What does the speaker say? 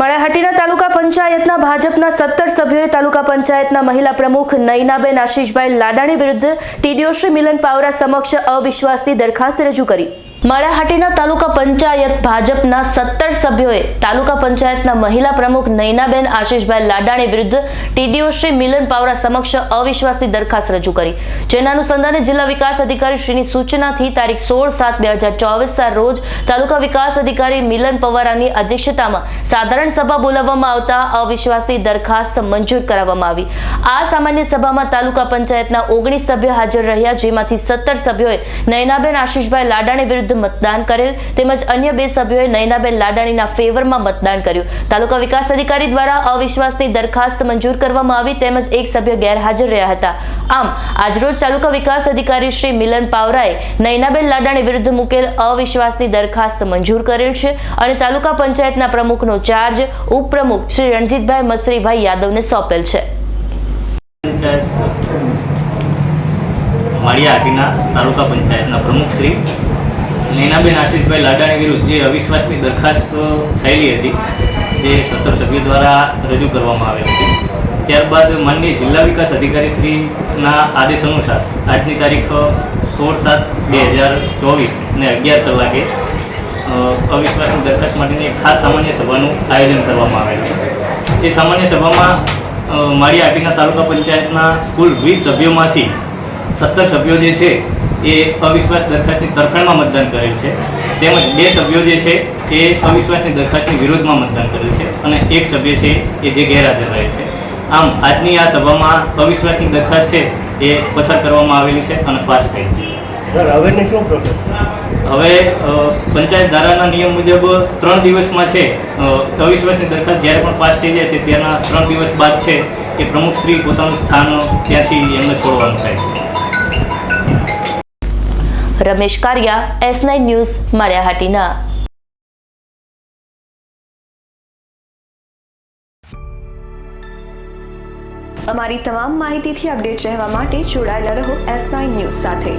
માળાહાટીના તાલુકા પંચાયતના ભાજપના સત્તર સભ્યોએ તાલુકા પંચાયતના મહિલા પ્રમુખ નયનાબેન આશીષભાઈ લાડાણી વિરુદ્ધ ટીડીઓ શ્રી મિલન પાવરા સમક્ષ અવિશ્વાસની દરખાસ્ત રજૂ કરી. માળાહાટીના તાલુકા પંચાયત ભાજપના સત્તર સભ્યોએ તાલુકા પંચાયતના મહિલા પ્રમુખ નયનાબેન આશીષભાઈ લાડાણી વિરુદ્ધ ટીડીઓ શ્રી મિલન પાવરા સમક્ષ અવિશ્વાસની દરખાસ્ત રજૂ કરી. જેના અનુસંધાને જિલ્લા વિકાસ અધિકારી શ્રીની સૂચનાથી તારીખ સોળ સાત બે હજાર ચોવીસના રોજ તાલુકા વિકાસ અધિકારી મિલન પવારાની અધ્યક્ષતામાં સાધારણ સભા બોલાવવામાં આવતા અવિશ્વાસની દરખાસ્ત મંજૂર કરાવવામાં આવી. આ સામાન્ય સભામાં તાલુકા પંચાયતના ઓગણીસ સભ્યો હાજર રહ્યા, જેમાંથી સત્તર સભ્યોએ નયનાબેન આશીષભાઈ લાડાણી વિરુદ્ધ મતદાન કરેલ તેમજ અન્ય બે સભ્યોએ નયનાબેન લાડાણીના ફેવરમાં મતદાન કર્યું. તાલુકા વિકાસ અધિકારી દ્વારા અવિશ્વાસની દરખાસ્ત મંજૂર કરવામાં આવી તેમજ એક સભ્ય ગેરહાજર રહ્યા હતા. આમ, આજરોજ તાલુકા વિકાસ અધિકારી શ્રી મિલન પાવરાએ નયનાબેન લાડાણી વિરુદ્ધ મુકેલ અવિશ્વાસની દરખાસ્ત મંજૂર કરેલ છે અને તાલુકા પંચાયતના પ્રમુખનો ચાર્જ ઉપપ્રમુખ શ્રી રણજીતભાઈ મસરીભાઈ યાદવને સોંપેલ છે. માળિયા આટીના તાલુકા પંચાયતના પ્રમુખ શ્રી નૈનાબેન આશીષભાઈ લાડાણી વિરુદ્ધ જે અવિશ્વાસની દરખાસ્ત થયેલી હતી, જે સત્તર સભ્યો દ્વારા રજૂ કરવામાં આવેલી હતી. ત્યારબાદ માનનીય જિલ્લા વિકાસ અધિકારી શ્રીના આદેશ અનુસાર આજની તારીખ સોળ સાત બે હજાર ચોવીસ ને અગિયાર કલાકે અવિશ્વાસની દરખાસ્ત માટેની એક ખાસ સામાન્ય સભાનું આયોજન કરવામાં આવેલું એ સામાન્ય સભામાં મારી આટીના તાલુકા પંચાયતના કુલ વીસ સભ્યોમાંથી સત્તર સભ્યો જે છે એ અવિશ્વાસ દરખાસ્તની તરફેણમાં મતદાન કરેલ છે. તેમજ બે સભ્યો જે છે એ અવિશ્વાસની દરખાસ્તની વિરોધમાં મતદાન કરેલ છે અને એક સભ્ય છે એ જે ગેરહાજર રહે છે. આમ આજની આ સભામાં અવિશ્વાસની દરખાસ્ત છે એ પસાર કરવામાં આવેલી છે અને પાસ થઈ છે. સર હવેની શું હવે પંચાયત ધારાના નિયમ મુજબ ત્રણ દિવસમાં છે અવિશ્વાસની દરખાસ્ત જ્યારે પણ પાસ થઈ જાય છે ત્યાંના ત્રણ દિવસ બાદ છે એ પ્રમુખશ્રી પોતાનું સ્થાન ત્યાંથી એમને છોડવાનું થાય છે. Ramesh Kariya S nine news Maliyahatina. અમારી તમામ માહિતીથી અપડેટ રહેવા માટે જોડાયેલા રહો એસ નાઇન ન્યૂઝ સાથે.